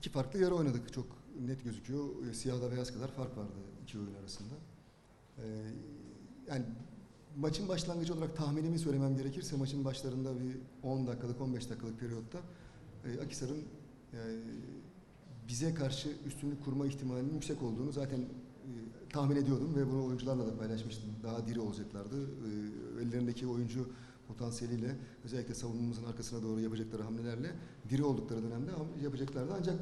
iki farklı yarı oynadık. Çok net gözüküyor. E, Siyahla beyaz kadar fark vardı iki oyun arasında. E, yani maçın başlangıcı olarak tahminimi söylemem gerekirse maçın başlarında bir 10 dakikalık 15 dakikalık periyotta e, Akisar'ın e, bize karşı üstünlük kurma ihtimalinin yüksek olduğunu zaten e, tahmin ediyordum ve bunu oyuncularla da paylaşmıştım. Daha diri olacaklardı. E, ellerindeki oyuncu potansiyeliyle özellikle savunmamızın arkasına doğru yapacakları hamlelerle diri oldukları dönemde yapacaklardı. Ancak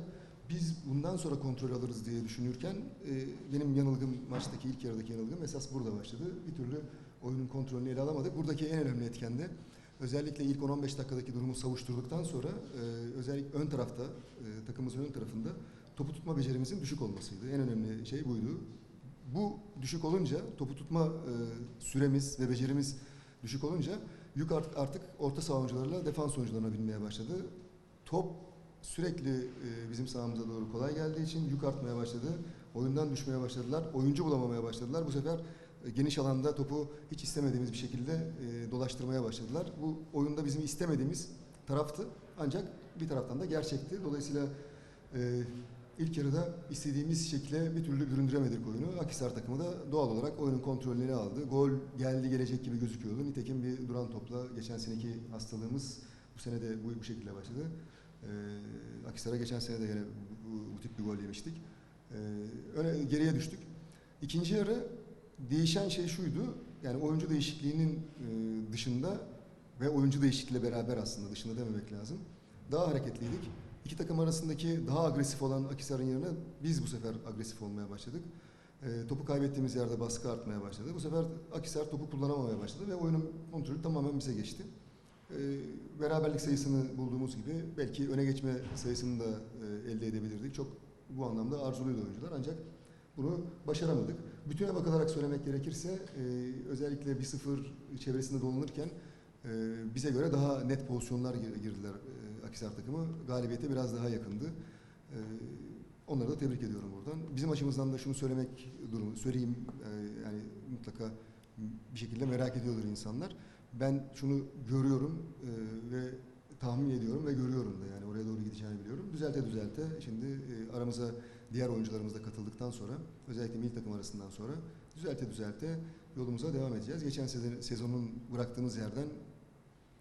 biz bundan sonra kontrol alırız diye düşünürken e, benim yanılgım maçtaki ilk yarıdaki yanılgım esas burada başladı. Bir türlü oyunun kontrolünü ele alamadık. Buradaki en önemli etken de özellikle ilk 10-15 dakikadaki durumu savuşturduktan sonra e, özellikle ön tarafta e, takımımızın ön tarafında topu tutma becerimizin düşük olmasıydı. En önemli şey buydu. Bu düşük olunca topu tutma e, süremiz ve becerimiz düşük olunca yük art- artık orta saha oyuncularıyla defans oyuncularına binmeye başladı. Top sürekli e, bizim sahamıza doğru kolay geldiği için yük artmaya başladı. Oyundan düşmeye başladılar. Oyuncu bulamamaya başladılar. Bu sefer e, geniş alanda topu hiç istemediğimiz bir şekilde e, dolaştırmaya başladılar. Bu oyunda bizim istemediğimiz taraftı. Ancak bir taraftan da gerçekti. Dolayısıyla ilk yarıda istediğimiz şekilde bir türlü büründüremedik oyunu. Akhisar takımı da doğal olarak oyunun kontrolünü aldı. Gol geldi gelecek gibi gözüküyordu. Nitekim bir duran topla geçen seneki hastalığımız bu sene de bu, bu şekilde başladı. Ee, Akhisar'a geçen sene de yine bu, bu tip bir gol yemiştik. Ee, öne, geriye düştük. İkinci yarı değişen şey şuydu. Yani oyuncu değişikliğinin e, dışında ve oyuncu değişikliğiyle beraber aslında dışında dememek lazım. Daha hareketliydik. İki takım arasındaki daha agresif olan Akhisar'ın yerine biz bu sefer agresif olmaya başladık. E, topu kaybettiğimiz yerde baskı artmaya başladı. Bu sefer Akhisar topu kullanamamaya başladı ve oyunun kontrolü tamamen bize geçti. E, beraberlik sayısını bulduğumuz gibi belki öne geçme sayısını da e, elde edebilirdik. Çok bu anlamda arzuluydu oyuncular ancak bunu başaramadık. Bütüne bakılarak söylemek gerekirse e, özellikle 1-0 çevresinde dolanırken e, bize göre daha net pozisyonlar gir- girdiler Akhisar takımı. Galibiyete biraz daha yakındı. E, onları da tebrik ediyorum buradan. Bizim açımızdan da şunu söylemek durumu söyleyeyim e, yani mutlaka bir şekilde merak ediyordur insanlar. Ben şunu görüyorum e, ve tahmin ediyorum ve görüyorum da yani oraya doğru gideceğini biliyorum. Düzelte düzelte şimdi e, aramıza diğer oyuncularımız da katıldıktan sonra özellikle milli takım arasından sonra düzelte düzelte yolumuza devam edeceğiz. Geçen sezon, sezonun bıraktığımız yerden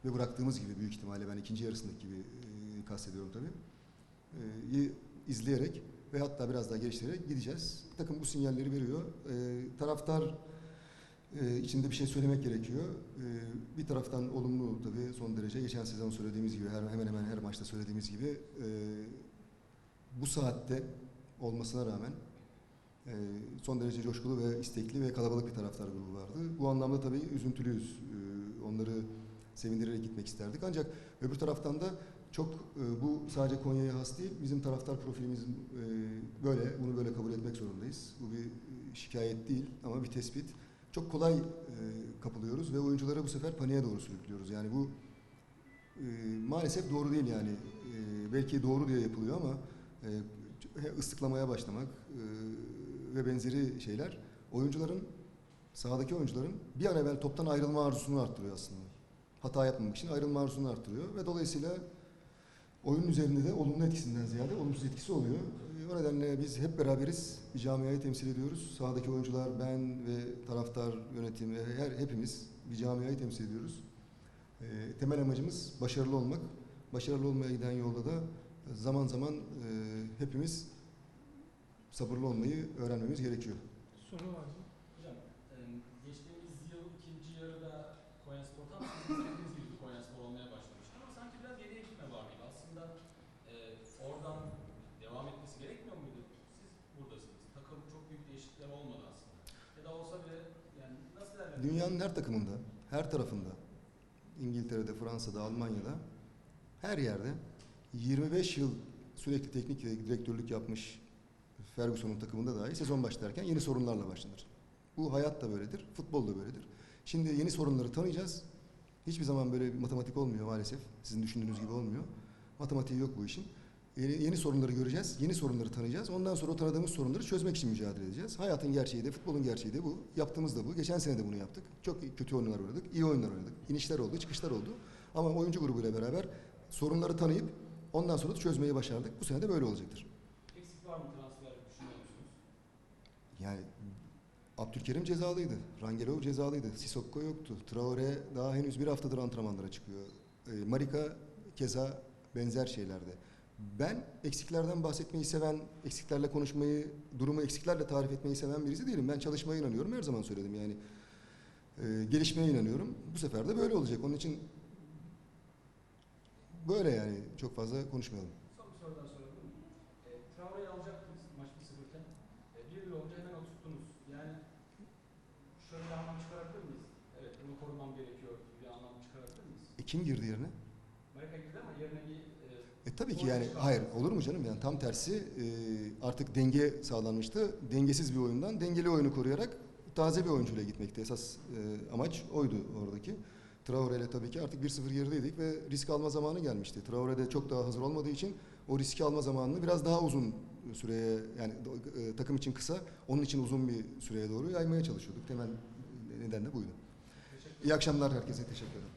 ve bıraktığımız gibi büyük ihtimalle ben ikinci yarısındaki gibi e, kastediyorum tabii. E, izleyerek ve hatta biraz daha geliştirerek gideceğiz. Takım bu sinyalleri veriyor. E, taraftar e, içinde bir şey söylemek gerekiyor. E, bir taraftan olumlu tabii son derece. Geçen sezon söylediğimiz gibi her, hemen hemen her maçta söylediğimiz gibi e, bu saatte olmasına rağmen e, son derece coşkulu ve istekli ve kalabalık bir taraftar grubu vardı. Bu anlamda tabii üzüntülüyüz. E, onları sevindirerek gitmek isterdik. Ancak öbür taraftan da çok e, bu sadece Konya'ya has değil. Bizim taraftar profilimiz e, böyle. Bunu böyle kabul etmek zorundayız. Bu bir e, şikayet değil ama bir tespit. Çok kolay e, kapılıyoruz ve oyuncuları bu sefer paniğe doğru sürüklüyoruz. Yani bu e, maalesef doğru değil yani. E, belki doğru diye yapılıyor ama e, ıslıklamaya başlamak e, ve benzeri şeyler oyuncuların sahadaki oyuncuların bir an evvel toptan ayrılma arzusunu arttırıyor aslında. Hata yapmamak için ayrılma arzusunu arttırıyor ve dolayısıyla oyunun üzerinde de olumlu etkisinden ziyade olumsuz etkisi oluyor. O nedenle biz hep beraberiz. Bir camiayı temsil ediyoruz. Sahadaki oyuncular, ben ve taraftar, yönetim ve her hepimiz bir camiayı temsil ediyoruz. E, temel amacımız başarılı olmak. Başarılı olmaya giden yolda da zaman zaman e, hepimiz sabırlı olmayı öğrenmemiz gerekiyor. Soru var mı? Hocam, e, geçtiğimiz yıl ikinci yarıda Konyaspor tam sizin istediğiniz gibi bir Konyaspor olmaya başlamıştı ama sanki biraz geriye gitme var gibi. Aslında e, oradan devam etmesi gerekmiyor muydu? Siz buradasınız. Takım çok değişiklikler olmadı aslında. Ya da olsa bile yani nasıl değerlendiriyorsunuz? Dünyanın her takımında, her tarafında, İngiltere'de, Fransa'da, Almanya'da, her yerde 25 yıl sürekli teknik direktörlük yapmış Ferguson'un takımında dahi sezon başlarken yeni sorunlarla başlanır. Bu hayat da böyledir, futbol da böyledir. Şimdi yeni sorunları tanıyacağız. Hiçbir zaman böyle matematik olmuyor maalesef. Sizin düşündüğünüz gibi olmuyor. Matematiği yok bu işin. Yeni, yeni sorunları göreceğiz, yeni sorunları tanıyacağız. Ondan sonra o tanıdığımız sorunları çözmek için mücadele edeceğiz. Hayatın gerçeği de, futbolun gerçeği de bu. Yaptığımız da bu. Geçen sene de bunu yaptık. Çok kötü oyunlar oynadık, iyi oyunlar oynadık. İnişler oldu, çıkışlar oldu. Ama oyuncu grubuyla beraber sorunları tanıyıp Ondan sonra da çözmeyi başardık. Bu sene de böyle olacaktır. Eksik var mı transfer düşünüyor musunuz? Yani Abdülkerim cezalıydı. Rangelov cezalıydı. Sissoko yoktu. Traore daha henüz bir haftadır antrenmanlara çıkıyor. E, Marika keza benzer şeylerde. Ben eksiklerden bahsetmeyi seven, eksiklerle konuşmayı, durumu eksiklerle tarif etmeyi seven birisi değilim. Ben çalışmaya inanıyorum. Her zaman söyledim yani. E, gelişmeye inanıyorum. Bu sefer de böyle olacak. Onun için böyle yani çok fazla konuşmayalım. Son bir soru daha sorabilir miyim? E, Traore'yi alacaktınız maç 1-0'ken. E, bir yıl olunca hemen oturttunuz. Yani şöyle bir anlam çıkarabilir miyiz? Evet bunu korumam gerekiyor gibi bir anlam çıkarabilir miyiz? E, kim girdi yerine? Marika girdi ama yerine bir e, E tabii ki yani hayır olur mu canım yani tam tersi e, artık denge sağlanmıştı. Dengesiz bir oyundan dengeli oyunu koruyarak taze bir oyuncuyla gitmekti. Esas e, amaç oydu oradaki. Traore ile tabii ki artık 1-0 gerideydik ve risk alma zamanı gelmişti. Traore de çok daha hazır olmadığı için o riski alma zamanını biraz daha uzun süreye yani e, takım için kısa, onun için uzun bir süreye doğru yaymaya çalışıyorduk. Temel neden de buydu. İyi akşamlar herkese teşekkür ederim.